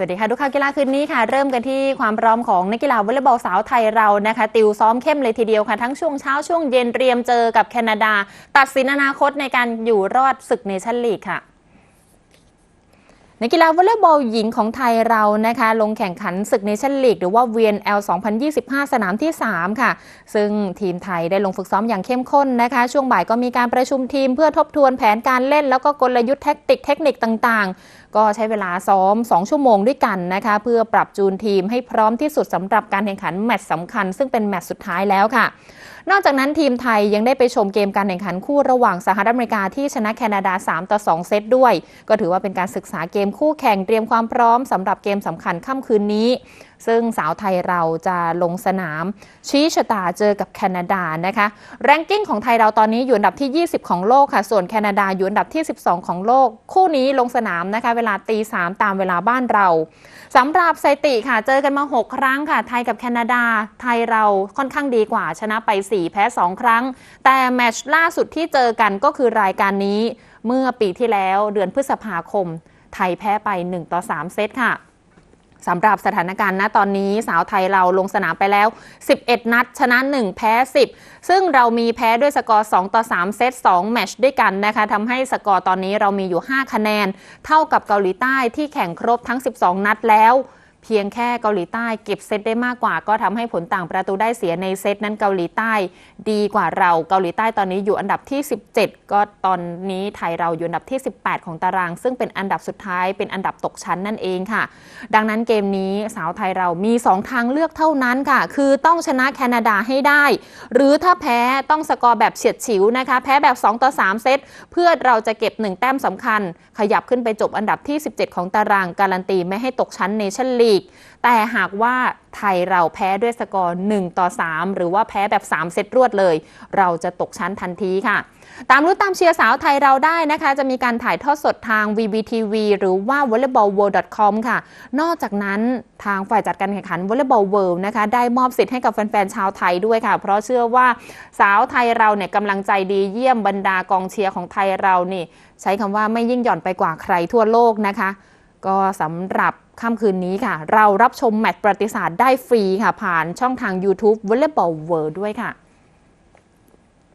สวัสดีค่ะทุกข่าวกีฬาคืนนี้ค่ะ เริ่มกันที่ความพร้อมของนักกีฬาวอลเลย์บอลสาวไทยเรานะคะ ติวซ้อมเข้มเลยทีเดียวค่ะ ทั้งช่วงเช้าช่วงเย็นเตรียมเจอกับแคนาดา ตัดสินอนาคตในการอยู่รอดศึกเนชั่นลีกค่ะ นักกีฬาวอลเลย์บอลหญิงของไทยเรานะคะ ลงแข่งขันศึกเนชั่นลีกหรือว่า VNL 2025 สนามที่ 3 ค่ะ ซึ่งทีมไทยได้ลงฝึกซ้อมอย่างเข้มข้นนะคะ ช่วงบ่ายก็มีการประชุมทีมเพื่อทบทวนแผนการเล่น แล้วก็กลยุทธ์แท็กติกเทคนิคต่างๆ ก็ใช้เวลาซ้อม 2 ชั่วโมงด้วยกันนะคะ เพื่อปรับจูนทีมให้พร้อมที่สุดสำหรับการแข่งขันแมตช์สำคัญ ซึ่งเป็นแมตช์สุดท้ายแล้วค่ะ นอกจากนั้นทีมไทยยังได้ไปชมเกมการแข่งขันคู่ระหว่างสหรัฐอเมริกาที่ชนะแคนาดา 3 ต่อ 2 เซตด้วย ก็ถือว่าเป็นการศึกษาเกมคู่แข่งเตรียมความพร้อมสำหรับเกมสำคัญค่ำคืนนี้ ซึ่งสาวไทยเราจะลงสนาม ชี้ชะตาเจอกับแคนาดานะคะ แรงกิ้งของไทยเราตอนนี้อยู่อันดับที่ 20 ของโลกค่ะ ส่วนแคนาดาอยู่อันดับที่ 12 ของโลก คู่นี้ลงสนามนะคะ เวลาตีสามตามเวลาบ้านเราสำหรับสถิติค่ะ เจอกันมา 6 ครั้งค่ะ ไทยกับแคนาดา ไทยเราค่อนข้างดีกว่า ชนะไป 4 แพ้ 2 ครั้ง แต่แมตช์ล่าสุดที่เจอกันก็คือรายการนี้ เมื่อปีที่แล้วเดือนพฤษภาคม ไทยแพ้ไป 1 ต่อ 3 เซตค่ะ สำหรับสถานการณ์ณตอนนี้สาวไทยเราลงสนามไปแล้ว 11 นัด ชนะ 1 แพ้ 10 ซึ่งเรามีแพ้ด้วยสกอร์ 2 ต่อ 3 เซต 2 แมตช์ด้วยกันนะคะทำให้สกอร์ตอนนี้เรามีอยู่ 5 คะแนน เท่ากับเกาหลีใต้ที่แข่งครบทั้ง 12 นัดแล้ว เพียงแค่เกาหลีใต้เก็บเซตได้มากกว่า ก็ทำให้ผลต่างประตูได้เสียในเซตนั้นเกาหลีใต้ ดีกว่าเราเกาหลีใต้ตอนนี้อยู่อันดับที่ 17 ก็ตอนนี้ไทยเราอยู่อันดับที่ 18 ของตาราง ซึ่งเป็นอันดับสุดท้ายเป็นอันดับตกชั้นนั่นเองค่ะ ดังนั้นเกมนี้สาวไทยเรามี 2 ทางเลือกเท่านั้นค่ะ คือต้องชนะแคนาดาให้ได้ หรือถ้าแพ้ต้องสกอร์แบบเฉียดฉิวนะคะ แพ้แบบ 2 ต่อ 3 เซตเพื่อเราจะเก็บ 1 แต้มสำคัญ ขยับขึ้นไปจบอันดับที่ 17 ของตารางการันตีไม่ให้ตกชั้นเนชั่นลีก แต่หากว่าไทยเราแพ้ด้วยสกอร์ 1 ต่อ 3 หรือว่าแพ้แบบ 3 เซตรวดเลย เราจะตกชั้นทันทีค่ะ ตามรู้ตามเชียร์สาวไทยเราได้นะคะ จะมีการถ่ายทอดสดทาง VBTV หรือว่า volleyballworld.com ค่ะ นอกจากนั้นทางฝ่ายจัดการแข่งขัน Volleyball World นะคะ ได้มอบสิทธิ์ให้กับแฟนๆชาวไทยด้วยค่ะ เพราะเชื่อว่าสาวไทยเราเนี่ยกำลังใจดีเยี่ยมบรรดากองเชียร์ของไทยเรานี่ ใช้คำว่าไม่ยิ่งหย่อนไปกว่าใครทั่วโลกนะคะ ก็สำหรับ ค่ำคืนนี้ค่ะ เรารับชมแมตช์ประวัติศาสตร์ได้ฟรีค่ะ ผ่านช่องทาง YouTube Volleyball World ด้วยค่ะ